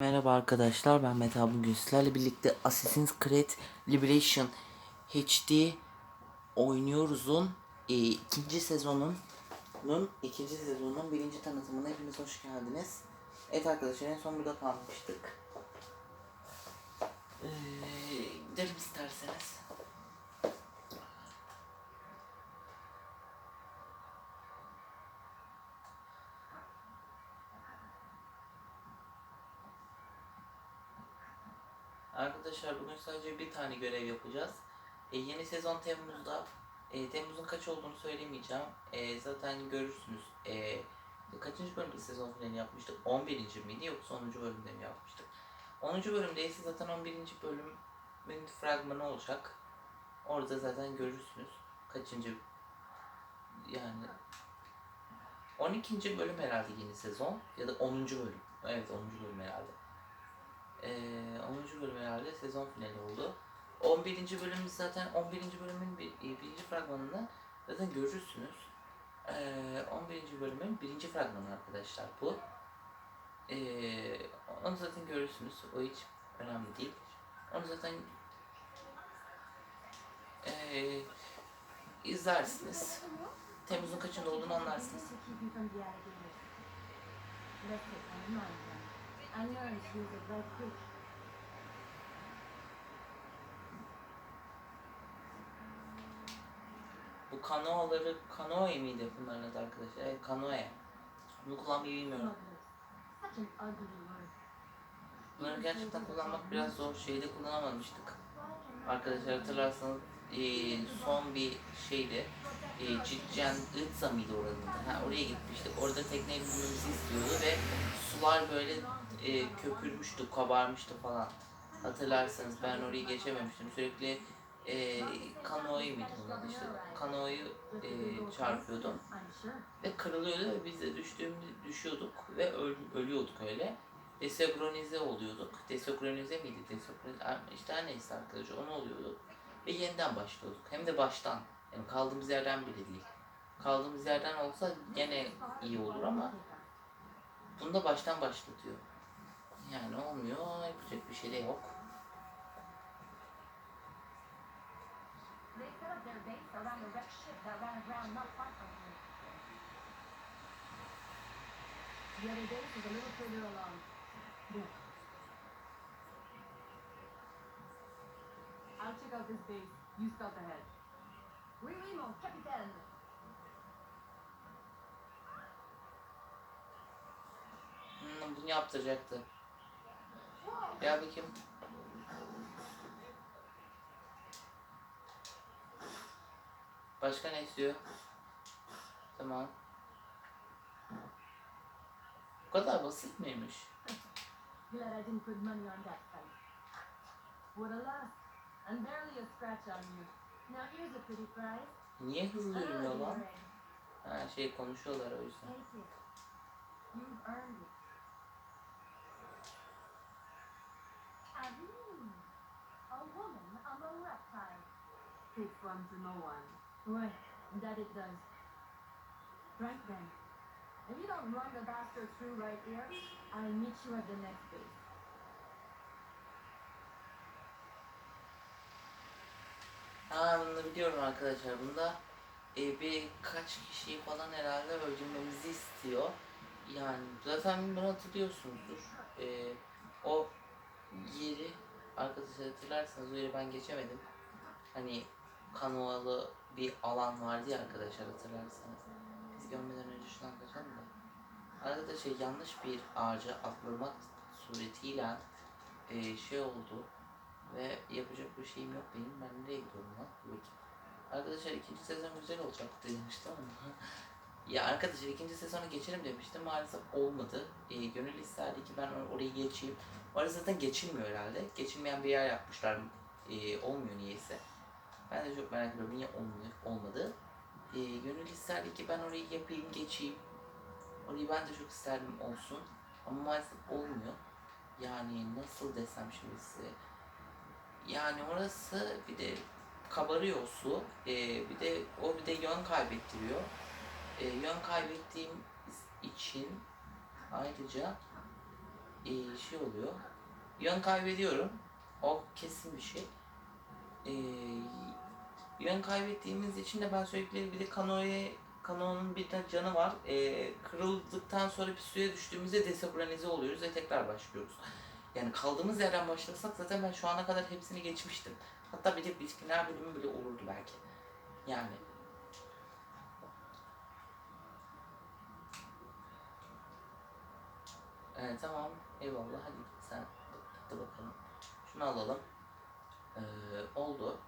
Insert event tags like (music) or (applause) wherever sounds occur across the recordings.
Merhaba arkadaşlar ben Mete bugün sizlerle birlikte Assassin's Creed Liberation HD oynuyoruzun e, ikinci sezonun nun ikinci sezonun birinci tanıtımına hepiniz hoş geldiniz. Evet arkadaşlar en son burada kalmıştık. Ee, gidelim isterseniz. Arkadaşlar bugün sadece bir tane görev yapacağız. E, yeni sezon Temmuz'da. E, Temmuz'un kaç olduğunu söylemeyeceğim. E, zaten görürsünüz. E, kaçıncı bölümde sezon finali yapmıştık? 11. miydi yoksa 10. bölümde mi yapmıştık? 10. bölümde ise zaten 11. bölümün fragmanı olacak. Orada zaten görürsünüz. Kaçıncı yani 12. bölüm herhalde yeni sezon ya da 10. bölüm. Evet 10. bölüm herhalde. Ee, 10. bölüm herhalde sezon finali oldu. 11. bölüm zaten 11. bölümün bir, birinci fragmanında zaten görürsünüz. Ee, 11. bölümün birinci fragmanı arkadaşlar bu. Ee, onu zaten görürsünüz. O hiç önemli değil. Onu zaten ee, izlersiniz. Temmuz'un kaçında olduğunu anlarsınız. I learned she was a red quick. Bu kanoaları, kanoe miydi bunların adı arkadaşlar? Evet kanoe. Bunu kullanmayı bilmiyorum. Bunları gerçekten kullanmak biraz zor. Şeyde kullanamamıştık. Arkadaşlar hatırlarsanız eee, son bir şeydi. E, Cicen Itza mıydı oranın adı? Ha, oraya gitmiştik. Orada tekneye binmemizi istiyordu ve sular böyle e, köpürmüştü, kabarmıştı falan. Hatırlarsanız ben orayı geçememiştim. Sürekli e, kanoyu muydu bunun işte? Kanoyu e, çarpıyordum ve kırılıyordu ve biz de düştüğümde düşüyorduk ve öl- ölüyorduk öyle. Desenkronize oluyorduk. Desenkronize miydi? Desenkronize işte her neyse arkadaşlar onu oluyorduk. Ve yeniden başlıyorduk. Hem de baştan. Yani kaldığımız yerden bile değil. Kaldığımız yerden olsa gene iyi olur ama bunda baştan başlatıyor. Yani olmuyor. Yapacak bir şey de yok. I'll check out this base. You scout ahead. Oui, oui. Hmm, bunu yaptıracaktı. Gel bakayım. Başka ne istiyor? Tamam. Bu kadar basit miymiş? Glad I didn't put money on that fight. What a loss. And barely a scratch on you. Now here's a pretty prize. Niye hızlı Ah, lan? you're in. Ha şey konuşuyorlar o yüzden. You've earned it. Take to no one. Ouais, that it does. Right then. If you don't run the bastard through right here, I'll meet you at the next base. Ha bunu biliyorum arkadaşlar. Bunda e, birkaç kişiyi falan herhalde öldürmemizi istiyor. Yani zaten bunu hatırlıyorsunuzdur. E, o yeri arkadaşlar hatırlarsanız o yeri ben geçemedim. Hani kanoalı bir alan vardı ya arkadaşlar hatırlarsanız. Biz görmeden önce şuradan kaçalım da. Arkadaşlar yanlış bir ağaca atlamak suretiyle e, şey oldu ve yapacak bir şeyim yok benim. Ben nereye gidiyorum lan? Arkadaşlar ikinci sezon güzel olacak demiştim ama (laughs) ya arkadaşlar ikinci sezona geçelim demiştim maalesef olmadı. E, gönül isterdi ki ben or- orayı geçeyim. Orası zaten geçilmiyor herhalde. Geçilmeyen bir yer yapmışlar. E, olmuyor niyeyse. Ben de çok merak ediyorum niye olmadı. E, gönül isterdi ki ben orayı yapayım geçeyim. Orayı ben de çok isterdim olsun. Ama maalesef olmuyor. Yani nasıl desem şimdi size. Yani orası bir de kabarıyor su. Ee, bir de o bir de yön kaybettiriyor. Ee, yön kaybettiğim için ayrıca e, şey oluyor. Yön kaybediyorum. O kesin bir şey. E, yön kaybettiğimiz için de ben sürekli bir de kanoya kanonun bir tane canı var. E, kırıldıktan sonra bir suya düştüğümüzde desenkronize oluyoruz ve tekrar başlıyoruz. Yani kaldığımız yerden başlasak zaten ben şu ana kadar hepsini geçmiştim. Hatta bir de bitkiler bölümü bile olurdu belki. Yani. Evet tamam. Eyvallah. Hadi sen hadi bakalım. Şunu alalım. Ee, oldu.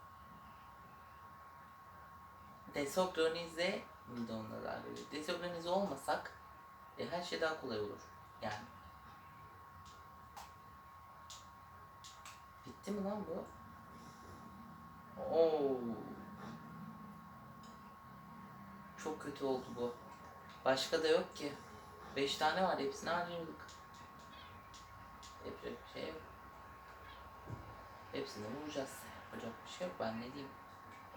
Desenkronize miydi onlar daha böyle? Desenkronize olmasak e, her şey daha kolay olur. Yani. Bitti mi lan bu? Oo. Çok kötü oldu bu. Başka da yok ki. Beş tane var hepsini harcadık. Yapacak bir şey yok. Hepsini vuracağız. Yapacak bir şey yok ben ne diyeyim.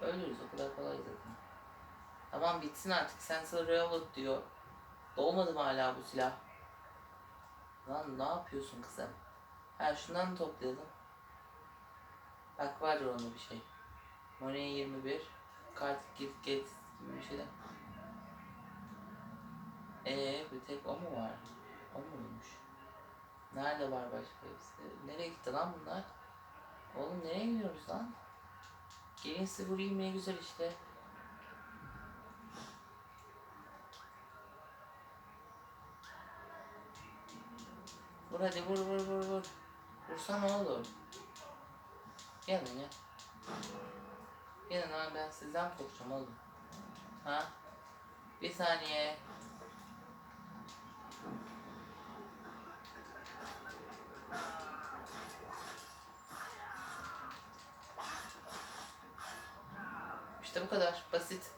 Ölürüz o kadar kolay. Tamam bitsin artık Sensor Reload diyor. Dolmadı mı hala bu silah? Lan ne yapıyorsun kızım? Ha şundan toplayalım? Bak vardır onda bir şey. Money 21. Kart git get gibi bir şeyler. Eee bir tek o mu var? O muymuş? Nerede var başka hepsi? Nereye gitti lan bunlar? Oğlum nereye gidiyoruz lan? Gelin size vurayım ne güzel işte. Vur hadi vur vur vur vur. Vursana oğlum. Gelin ya. Gelin lan ben sizden korkacağım oğlum. Ha? Bir saniye. İşte bu kadar basit.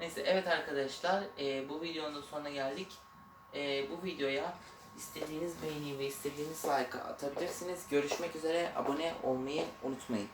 Neyse evet arkadaşlar e, bu videonun da sonuna geldik. E, bu videoya istediğiniz beğeni ve istediğiniz like atabilirsiniz. Görüşmek üzere abone olmayı unutmayın.